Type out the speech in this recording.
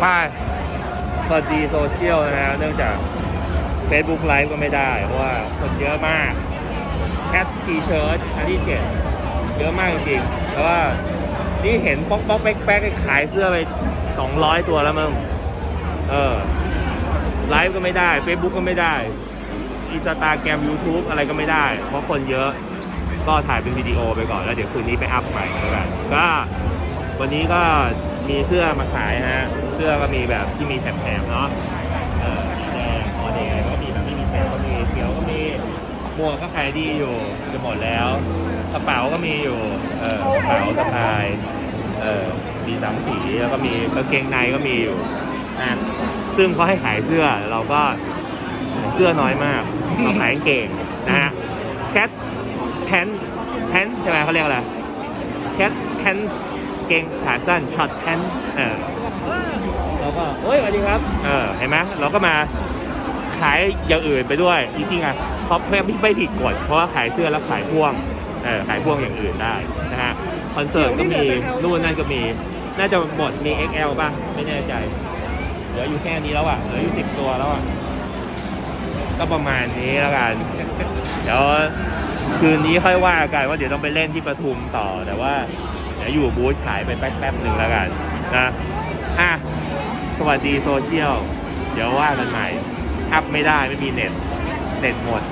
ไปสวัสดีโซเชียลนะเนื่องจาก Facebook ไลฟ์ก็ไม่ได้ เพราะว่าคนเยอะมากแคททีเชิร์ตอันที่เจ็ดเยอะมากจริงๆแล้วว่านี่เห็นป๊อกป๊อกแป๊กแป๊กขายเสื้อไป200ตัวแล้วมึงเออไลฟ์ก็ไม่ได้ Facebook ก็ไม่ได้อินสตาแกรม YouTube อะไรก็ไม่ได้ เพราะคนเยอะก็ถ่ายเป็นวิดีโอไปก่อนแล้วเดี๋ยวคืนนี้ไปอัพใหม่แล้วกันก็วันนี้ก็มีเสื้อมาขายฮะ สื้อก็มีแบบที่มีแถบๆเนาะเออสีแดงอ๋อแดงก็มีแบบไม่มีแถบก็มีเขียวก็มีหมวกก็ขายดีอยู่จะหมดแล้วกระเป๋าก็มีอยู่เออกระเป๋าสะพายเออมีสามสีแล้วก็มีกางเกงในก็มีอยู่นะซึ่งเขาให้ขายเสื้อเราก็เสื้อน้อยมากเราขายกางเกงนะฮะแคทแพนแพนใช่ไหมเขาเรียกอะไรแคทแพนเกงขาสั้นช็อตแพนเออ เราก็เฮ้ยสวัสดีครับเออเห็นไหมเราก็มาขายอย่างอื่นไปด้วยจริงๆอะเขาไม่ไม่ผิดกฎเพราะว่าขายเสื้อแล้วขายพ่วงเออขายพ่วงอย่างอื่นได้นะฮะคอนเสิร์ตก็มีนู่นนั่นก็มี น่าจะหมดมี XL ป่ะไม่แน่ใจเหลืออยู่แค่นี้แล้วอะเหลืออยู่สิบตัวแล้วอะก็ประมาณนี้แล้วกันเดี๋ยวคืนนี้ค่อยว่ากันว่าเดี๋ยวต้องไปเล่นที่ปทุมต่อแต่ว่าเดี๋ยวอยู่บูธขายไปแป๊บๆหนึ่งแล้วกันนะอะ สวัสดีโซเชียล เดี๋ยวว่ากันใหม่อัพไม่ได้ไม่มีเน็ต เน็ตหมด